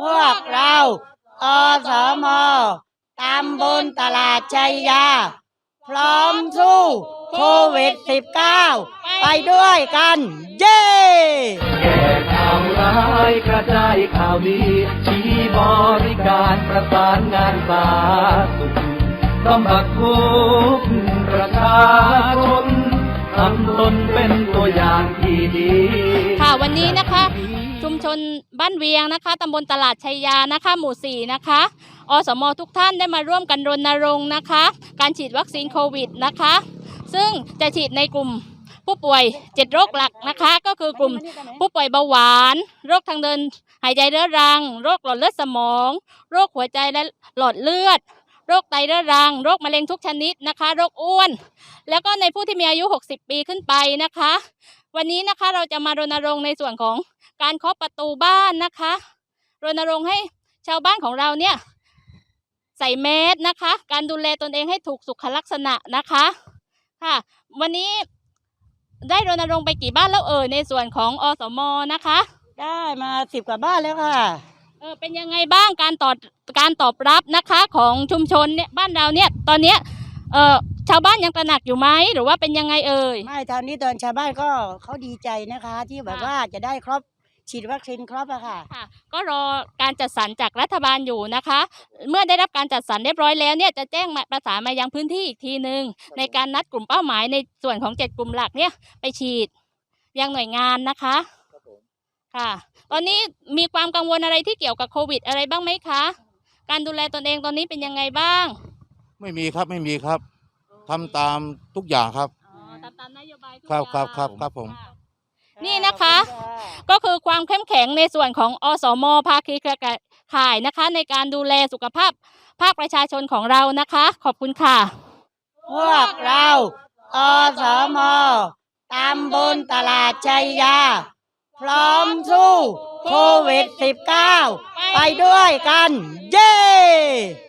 พวกเราอสมตำบลตลาดชัยยา พร้อมสู้โควิด -19 ไปด้วยกัน เย้แก้ข่าวร้ายกระจายข่าวดีชี้บริการประสานงานสาธารณสุขบำบัดทุกประชาชนทำตนเป็นตัวอย่างที่ดี วันนี้นะคะ ชุมชนบ้านเวียงนะคะตำบลตลาดชัยยานะคะหมู่สี่นะคะอสมทุกท่านได้มาร่วมกันรณรงค์นะคะ การฉีดวัคซีนโควิดนะคะ ซึ่งจะฉีดในกลุ่มผู้ป่วยเจ็ดโรคหลักนะคะ ก็คือกลุ่มผู้ป่วยเบาหวาน โรคทางเดินหายใจเรื้อรัง โรคหลอดเลือดสมอง โรคหัวใจและหลอดเลือดโรคไตเรื้อรัง โรคมะเร็งทุกชนิดนะคะ โรคอ้วน แล้วก็ในผู้ที่มีอายุ 60 ปีขึ้นไปนะคะ วันนี้นะคะเราจะมารณรงค์ในส่วนของการเคาะประตูบ้านนะคะ รณรงค์ให้ชาวบ้านของเราเนี่ยใส่แมสนะคะ การดูแลตนเองให้ถูกสุขลักษณะนะคะค่ะ วันนี้ได้รณรงค์ไปกี่บ้านแล้วเอ่ยในส่วนของอสมนะคะ ได้มาสิบกว่าบ้านแล้วค่ะเออเป็นยังไงบ้างการตอบการตอบรับนะคะของชุมชนเนี่ยบ้านเราเนี่ยตอนเนี้ยเออ ชาวบ้านยังตระหนักอยู่ไหมหรือว่าเป็นยังไงเอ่ย ไม่ทางนี้ตอนชาวบ้านก็เขาดีใจนะคะ ที่แบบค่ะ ว่าจะได้ครบฉีดวัคซีนครบอะค่ะ ค่ะก็รอการจัดสรรจากรัฐบาลอยู่นะคะ เมื่อได้รับการจัดสรรเรียบร้อยแล้วเนี่ยจะแจ้งมาประสานมายังพื้นที่อีกทีหนึ่งในการนัดกลุ่มเป้าหมายในส่วนของเจ็ดกลุ่มหลักเนี่ยไปฉีดยังหน่วยงานนะคะค่ะ ตอนนี้มีความกังวลอะไรที่เกี่ยวกับโควิดอะไรบ้างไหมคะ การดูแลตนเองตอนนี้เป็นยังไงบ้าง ไม่มีครับไม่มีครับ ทำตามทุกอย่างครับ อ๋อตามตามนโยบายทุกครับอย่างครับครับครับผมะ นี่นะคะ ก็คือความเข้มแข็งในส่วนของอสมภาคีเครือข่ายนะคะ ในการดูแลสุขภาพภาคประชาชนของเรานะคะ ขอบคุณค่ะ พวกเราอสมตำบลตลาดชัยยา พร้อมสู้โควิด -19 ไปด้วยกัน เย้